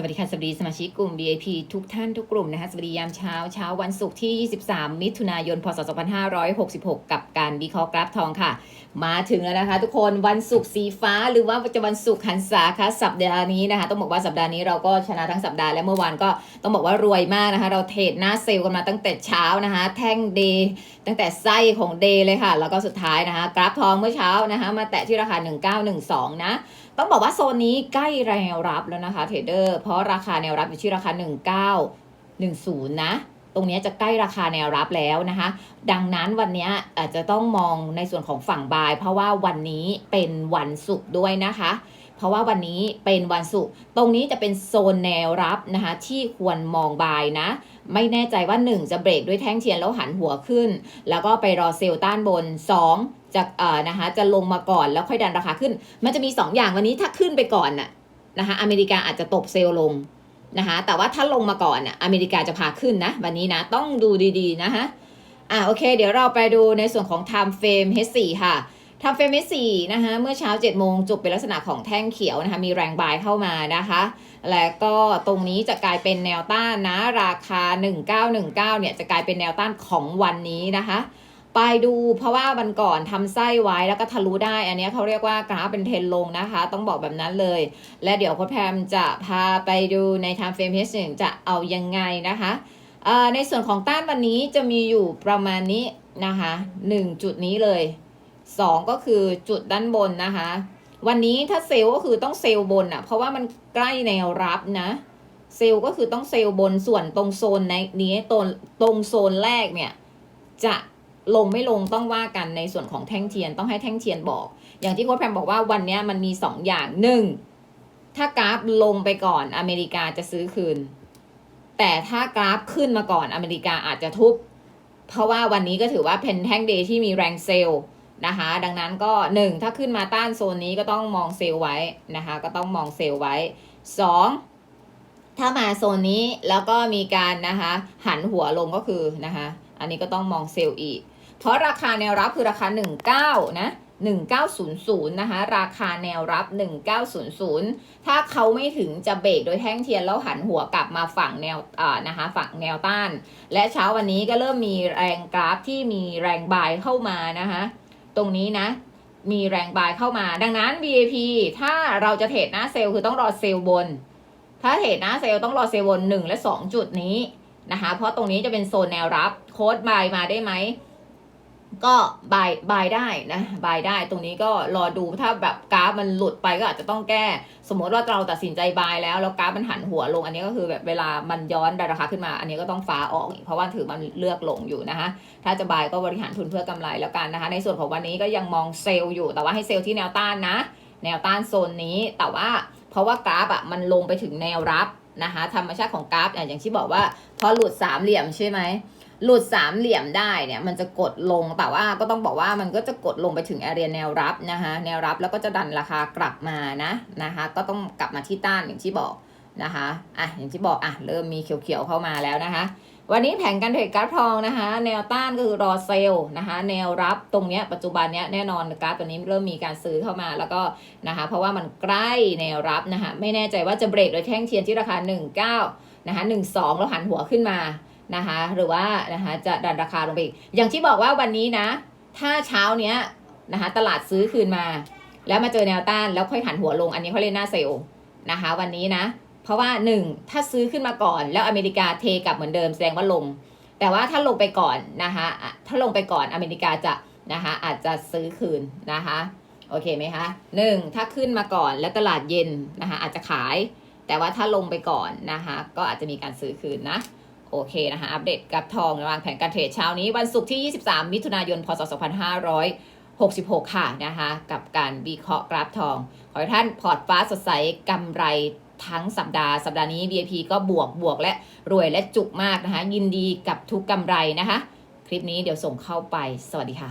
สวัสดีค่ะสวัสดีสมาชิกกลุ่ม VIP ทุกท่านทุกกลุ่มนะคะสวัสดียามเช้าเช้าวันศุกร์ที่ 23 มิถุนายน พศ 2566 กับการวิเคราะห์กราฟทองค่ะ มาถึงแล้วนะคะ ทุกคนวันศุกร์สีฟ้าหรือว่าจะวันศุกร์หันษาค่ะสัปดาห์นี้นะคะ ต้องบอกว่าสัปดาห์นี้เราก็ชนะทั้งสัปดาห์และเมื่อวานก็ต้องบอกว่ารวยมากนะคะ เราเทรดหน้าเซลล์กันมาตั้งแต่เช้านะคะ แท่งเดย์ตั้งแต่ไส้ของเดย์เลยค่ะ แล้วก็สุดท้ายนะคะ กราฟทองเมื่อเช้านะคะ มาแตะที่ราคา 1912 นะต้องบอกว่าโซนนี้ใกล้แนวรับแล้วนะคะเทรดเดอร์ราะราคาแนวรับอยู่ที่ราคา 1910 นะ ตรงนี้จะใกล้ราคาแนวรับแล้วนะคะ ดังนั้นวันนี้อาจจะต้องมองในส่วนของฝั่งบาย เพราะว่าวันนี้เป็นวันศุกร์ด้วยนะคะ เพราะว่าวันนี้เป็นวันศุกร์ตรงนี้จะเป็นโซนแนวรับนะคะที่ควรมองบายนะไม่แน่ใจว่า 1 จะเบรกด้วยแท่งเทียนแล้วหันหัวขึ้น แล้วก็ไปรอเซลล์ต้านบน 2จะเอ่อนะคะจะลงมาก่อนแล้วค่อยดันราคาขึ้น มันจะมี 2 อย่างวันนี้ถ้าขึ้นไปก่อนน่ะ นะคะอเมริกาอาจจะตบเซลล์ลงนะคะแต่ว่าถ้าลงมาก่อนน่ะอเมริกาจะพาขึ้นนะ วันนี้นะต้องดูดีๆนะคะอะโอเค เดี๋ยวเราไปดูในส่วนของ time frame H4 ค่ะ time frame H4 นะคะเมื่อเช้า7โมงจบเป็นลักษณะของแท่งเขียวนะคะมีแรงบายเข้ามานะคะ และก็ตรงนี้จะกลายเป็นแนวต้านนะ ราคา 1919เนี่ยจะกลายเป็นแนวต้านของวันนี้นะคะ ไปดูเพราะว่าวันก่อนทำไส้ไว้แล้วก็ทะลุได้ อันนี้เขาเรียกว่ากราฟเป็นเทรนลงนะคะ ต้องบอกแบบนั้นเลย และเดี๋ยวโค้ชแพมจะพาไปดูใน time frame h 1จะเอายังไงนะคะในส่วนของต้านวันนี้จะมีอยู่ประมาณนี้นะคะ1จุดนี้เลย 2 ก็คือจุดด้านบนนะคะ วันนี้ถ้าเซลล์ก็คือต้องเซลล์บนอะเพราะว่ามันใกล้แนวรับนะเซลล์ก็คือต้องเซลล์บนส่วนตรงโซนในนี้ตรงตรงโซนแรกเนี่ยจะ ลงไม่ลงต้องว่ากันในส่วนของแท่งเทียนต้องให้แท่งเทียนบอก อย่างที่โค้ชแพมบอกว่าวันนี้มันมีสองอย่างหนึ่งถ้ากราฟลงไปก่อนอเมริกาจะซื้อคืน แต่ถ้ากราฟขึ้นมาก่อนอเมริกาอาจจะทุบ เพราะว่าวันนี้ก็ถือว่าเป็นแท่งเดย์ที่มีแรงเซลนะคะ ดังนั้นก็หนึ่งถ้าขึ้นมาต้านโซนนี้ก็ต้องมองเซลไว้นะคะ ก็ต้องมองเซลไว้สองถ้ามาโซนนี้แล้วก็มีการนะคะ หันหัวลงก็คือนะคะ อันนี้ก็ต้องมองเซลล์อีก เพราะราคาแนวรับคือราคา 19นะ1900นะคะราคาแนวรับ 1900 ถ้าเขาไม่ถึงจะเบรกโดยแท่งเทียนแล้วหันหัวกลับมาฝั่งแนวอ่านะคะฝั่งแนวต้าน และเช้าวันนี้ก็เริ่มมีแรงกราฟที่มีแรงบายเข้ามานะคะตรงนี้นะมีแรงบายเข้ามา ดังนั้น BAP ถ้าเราจะเทรดหน้าเซลล์คือต้องรอเซลล์บน ถ้าเทรดหน้าเซลล์ต้องรอเซลล์บน 1 และ 2 จุดนี้นะคะเพราะตรงนี้จะเป็นโซนแนวรับโค้ดบายมาได้ไหม ก็บายบายได้นะบายได้ตรงนี้ก็รอดูถ้าแบบกราฟมันหลุดไปก็อาจจะต้องแก้ สมมติว่าเราตัดสินใจบายแล้วแล้วกราฟมันหันหัวลงอันนี้ก็คือแบบเวลามันย้อนราคาขึ้นมา อันนี้ก็ต้องฟ้าออกอีกเพราะว่าถือมันเลือกลงอยู่นะคะถ้าจะบายก็บริหารทุนเพื่อกำไรแล้วกันนะคะ ในส่วนของวันนี้ก็ยังมองเซลล์อยู่แต่ว่าให้เซลล์ที่แนวต้านนะ แนวต้านโซนนี้แต่ว่าเพราะว่ากราฟอะมันลงไปถึงแนวรับนะคะธรรมชาติของกราฟอย่างที่บอกว่าพอหลุดสามเหลี่ยมใช่ไหม หลุดสามเหลี่ยมได้เนี่ยมันจะกดลงแต่ว่าก็ต้องบอกว่ามันก็จะกดลงไปถึงแอเรียแนวรับนะคะแนวรับแล้วก็จะดันราคากลับมานะนะคะก็ต้องกลับมาที่ต้านอย่างที่บอกนะคะอะอย่างที่บอกอะเริ่มมีเขียวๆเข้ามาแล้วนะคะวันนี้แผนการเทรดกราฟทองนะคะ แนวต้านก็คือรอเซลนะคะ แนวรับตรงเนี้ยปัจจุบันเนี้ยแน่นอนกราฟตัวนี้เริ่มมีการซื้อเข้ามาแล้วก็นะคะ เพราะว่ามันใกล้แนวรับนะคะ ไม่แน่ใจว่าจะเบรกโดยแท่งเทียนที่ราคา 19นะคะ12 แล้วหันหัวขึ้นมา นะคะหรือว่านะคะจะดันราคาลงไปอีกอย่างที่บอกว่าวันนี้นะ ถ้าเช้าเนี้ยนะคะตลาดซื้อคืนมา แล้วมาเจอแนวต้านแล้วค่อยหันหัวลงอันนี้เขาเรียกหน้าเซลนะคะวันนี้นะ เพราะว่าหนึ่งถ้าซื้อขึ้นมาก่อน แล้วอเมริกาเทกลับเหมือนเดิมแสดงว่าลง แต่ว่าถ้าลงไปก่อนนะคะอะถ้าลงไปก่อนอเมริกาจะนะคะอาจจะซื้อคืนนะคะโอเคไหมคะหนึ่งถ้าขึ้นมาก่อนแล้วตลาดเย็นนะคะอาจจะขาย แต่ว่าถ้าลงไปก่อนนะคะก็อาจจะมีการซื้อคืนนะ โอเคนะคะ อัปเดตกับทองวางแผนการเทรดเช้านี้ วันศุกร์ที่ 23 มิถุนายน พศ 2566 ค่ะนะคะ กับการวิเคราะห์กราฟทอง ขอให้ท่านพอร์ตฟ้าสดใสกำไรทั้งสัปดาห์ สัปดาห์นี้ VIP ก็บวกบวกและรวยและจุกมากนะคะ ยินดีกับทุกกำไรนะคะ คลิปนี้เดี๋ยวส่งเข้าไป สวัสดีค่ะ